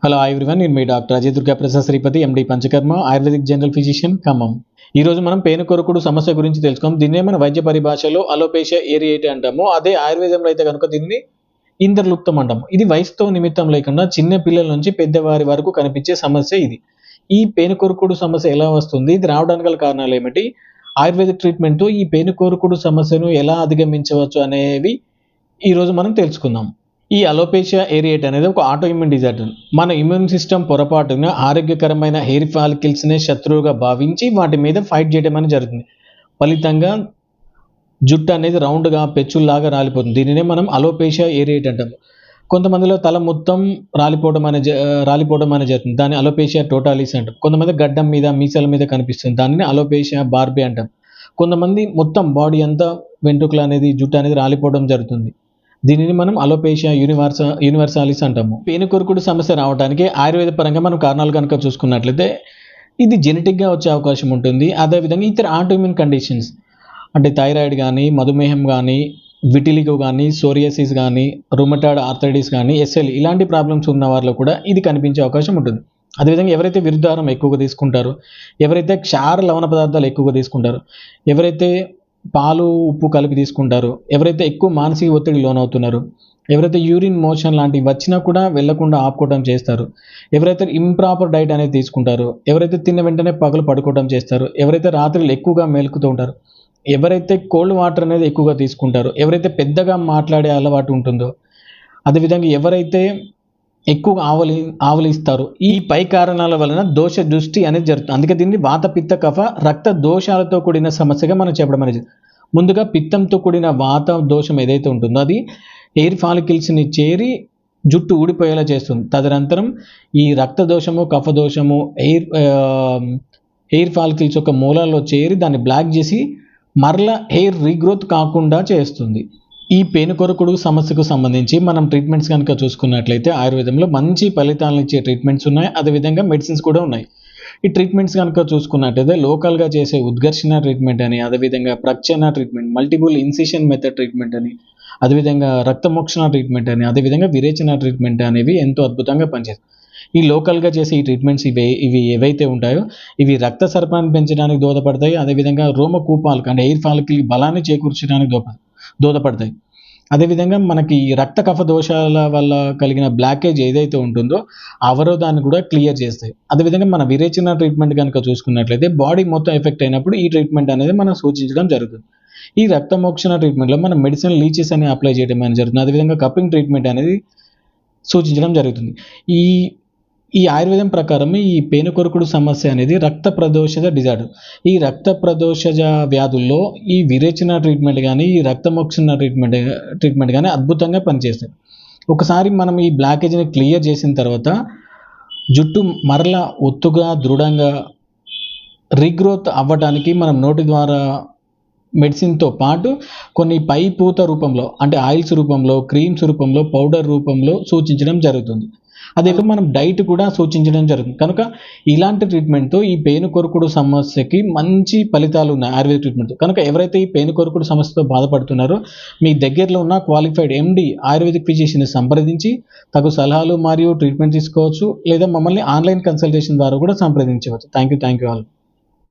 Hello everyone నేను మీ doctor Ajay Durga Prasad Sripathi MD panchakarma ayurvedic general physician Khammam. ఈ రోజు మనం పేను కొరకుడు సమస్య గురించి తెలుసుకుందాం. దీన్నే మన వైద్య పరిభాషలో అలోపేషియా ఏరియేట్ అంటాము. అదే ఆయుర్వేదంలో అయితే కనుక దీన్ని ఇంద్రలుప్తం అంటాము ఇది వయసుతో నిమిత్తం లేకుండా చిన్న పిల్లల నుంచి పెద్దవారి వరకు కనిపించే సమస్య ఇది. ఈ పేను కొరకుడు సమస్య ఎలా వస్తుంది? ఇది రావడానికి గల కారణాలు ఏమిటి? ఆయుర్వేదిక్ ట్రీట్మెంట్తో ఈ పేను కొరకుడు సమస్యను ఎలా అధిగమించవచ్చు అనేవి ఈరోజు మనం తెలుసుకుందాం. ఈ అలోపేషియా ఏరియేట్ అనేది ఒక ఆటోఇమ్యూన్ డిజార్డర్ మన ఇమ్యూన్ సిస్టమ్ పొరపాటున ఆరోగ్యకరమైన హెయిర్ ఫాలికల్స్నే శత్రువుగా భావించి వాటి మీద ఫైట్ చేయడం అనేది జరుగుతుంది. ఫలితంగా జుట్టు అనేది రౌండ్గా పెచ్చుల్లాగా రాలిపోతుంది. దీనినే మనం అలోపేషియా ఏరియేట్ అంటాము కొంతమందిలో తల మొత్తం రాలిపోవడం అనే రాలిపోవడం అనేది జరుగుతుంది. దాన్ని అలోపేషియా టోటాలిస్ అంటాం. కొంతమంది గడ్డం మీద మీసాల మీద కనిపిస్తుంది. దానిని అలోపేషియా బార్బీ అంటాం. కొంతమంది మొత్తం బాడీ అంతా వెంట్రుకలు అనేది జుట్టు అనేది రాలిపోవడం జరుగుతుంది. దీనిని మనం అలోపేషియా యూనివర్స యూనివర్సాలిస్ అంటాము. పేనుకొరుకుడు సమస్య రావడానికి ఆయుర్వేద పరంగా మనం కారణాలు కనుక చూసుకున్నట్లయితే ఇది జెనెటిక్గా వచ్చే అవకాశం ఉంటుంది. అదేవిధంగా ఇతర ఆటోఇమ్యూన్ కండిషన్స్ అంటే థైరాయిడ్ కానీ మధుమేహం కానీ విటిలిగో కానీ సోరియాసిస్ కానీ రుమటాడ్ ఆర్థరైటిస్ కానీ ఎస్ఎల్ ఇలాంటి ప్రాబ్లమ్స్ ఉన్న వారిలో కూడా ఇది కనిపించే అవకాశం ఉంటుంది. అదేవిధంగా ఎవరైతే విరుద్ధారం ఎక్కువగా తీసుకుంటారో ఎవరైతే క్షార లవణ పదార్థాలు ఎక్కువగా తీసుకుంటారో ఎవరైతే పాలు ఉప్పు కలిపి తీసుకుంటారో. ఎవరైతే ఎక్కువ మానసిక ఒత్తిడి లోనవుతున్నారో ఎవరైతే యూరిన్ మోషన్ లాంటివి వచ్చినా కూడా వెళ్ళకుండా ఆపుకోవడం చేస్తారు. ఎవరైతే ఇంప్రాపర్ డైట్ అనేది తీసుకుంటారో ఎవరైతే తిన్న వెంటనే పగలు పడుకోవడం చేస్తారు ఎవరైతే రాత్రులు ఎక్కువగా మేలుకుతూ ఉంటారు ఎవరైతే కోల్డ్ వాటర్ అనేది ఎక్కువగా తీసుకుంటారో ఎవరైతే పెద్దగా మాట్లాడే అలవాటు ఉంటుందో అదేవిధంగా ఎవరైతే ఎక్కువగా ఆవలి ఆవలిస్తారు. ఈ పై కారణాల వలన దోష దృష్టి అనేది జరుగుతుంది అందుకే దీన్ని వాత పిత్త కఫ రక్త దోషాలతో కూడిన సమస్యగా మనం చెప్పడం అనేది ముందుగా పిత్తంతో కూడిన వాత దోషం ఏదైతే ఉంటుందో అది ఎయిర్ ఫాలికిల్స్ని చేరి జుట్టు ఊడిపోయేలా చేస్తుంది. తదనంతరం ఈ రక్త దోషము కఫ దోషము ఎయిర్ ఎయిర్ ఫాలికిల్స్ యొక్క మూలాల్లో చేరి దాన్ని బ్లాక్ చేసి మరల హెయిర్ రీగ్రోత్ కాకుండా చేస్తుంది. ఈ పేనుకొరకుడు సమస్యకు సంబంధించి మనం ట్రీట్మెంట్స్ కనుక చూసుకున్నట్లయితే ఆయుర్వేదంలో మంచి ఫలితాలను ఇచ్చే ట్రీట్మెంట్స్ ఉన్నాయి. అదేవిధంగా మెడిసిన్స్ కూడా ఉన్నాయి. ఈ ట్రీట్మెంట్స్ కనుక చూసుకున్నట్లయితే లోకల్గా చేసే ఉద్ఘర్షణ ట్రీట్మెంట్ అని అదేవిధంగా ప్రక్షణ treatment multiple incision method treatment అని అదేవిధంగా రక్తమోక్షణ ట్రీట్మెంట్ అని అదేవిధంగా విరేచన ట్రీట్మెంట్ అనేవి ఎంతో అద్భుతంగా పనిచేస్తాయి. ఈ లోకల్గా చేసే ఈ ట్రీట్మెంట్స్ ఇవి ఇవి ఏవైతే ఉంటాయో ఇవి రక్త సర్పాన్ని పెంచడానికి దోహదపడతాయి. అదేవిధంగా రోమ కూపాలకు అంటే ఎయిర్ ఫాల్కి బలాన్ని చేకూర్చడానికి దోహ దోహదపడతాయి. అదేవిధంగా మనకి ఈ రక్త కఫ దోషాల వల్ల కలిగిన బ్లాకేజ్ ఏదైతే ఉంటుందో ఆ అవరోధాన్ని కూడా క్లియర్ చేస్తాయి. అదేవిధంగా మన విరేచన ట్రీట్మెంట్ కనుక చూసుకున్నట్లయితే బాడీ మొత్తం ఎఫెక్ట్ అయినప్పుడు ఈ ట్రీట్మెంట్ అనేది మనం సూచించడం జరుగుతుంది. ఈ రక్తమోక్షణ ట్రీట్మెంట్లో మనం మెడిసిన్ లీచెస్ అని అప్లై చేయడం అనేది జరుగుతుంది. అదేవిధంగా కప్పింగ్ ట్రీట్మెంట్ అనేది సూచించడం జరుగుతుంది. ఈ ఈ ఆయుర్వేదం ప్రకారం ఈ పేనుకొరకుడు సమస్య అనేది రక్త ప్రదోషజ డిజార్డర్. ఈ రక్త ప్రదోషజ వ్యాధుల్లో ఈ విరేచన ట్రీట్మెంట్ కానీ ఈ రక్తమోక్షణ ట్రీట్మెంట్ ట్రీట్మెంట్ కానీ అద్భుతంగా పనిచేస్తాయి. ఒకసారి మనం ఈ బ్లాకేజ్ని క్లియర్ చేసిన తర్వాత జుట్టు మరలా ఒత్తుగా దృఢంగా రీగ్రోత్ అవ్వడానికి మనం నోటి ద్వారా మెడిసిన్తో పాటు కొన్ని పై పూత రూపంలో అంటే ఆయిల్స్ రూపంలో క్రీమ్స్ రూపంలో పౌడర్ రూపంలో సూచించడం జరుగుతుంది. అదే మనం డైట్ కూడా సూచించడం జరుగుతుంది. కనుక ఇలాంటి ట్రీట్మెంట్తో ఈ పేను కొరకుడు సమస్యకి మంచి ఫలితాలు ఉన్నాయి. ఆయుర్వేద ట్రీట్మెంట్ కనుక ఎవరైతే ఈ పేను కొరకుడు సమస్యతో బాధపడుతున్నారో మీ దగ్గరలో ఉన్న క్వాలిఫైడ్ ఎండి ఆయుర్వేదిక్ ఫిజిషియన్ని సంప్రదించి తగు సలహాలు మరియు ట్రీట్మెంట్ తీసుకోవచ్చు. లేదా మమ్మల్ని ఆన్లైన్ కన్సల్టేషన్ ద్వారా కూడా సంప్రదించవచ్చు. Thank you thank you all.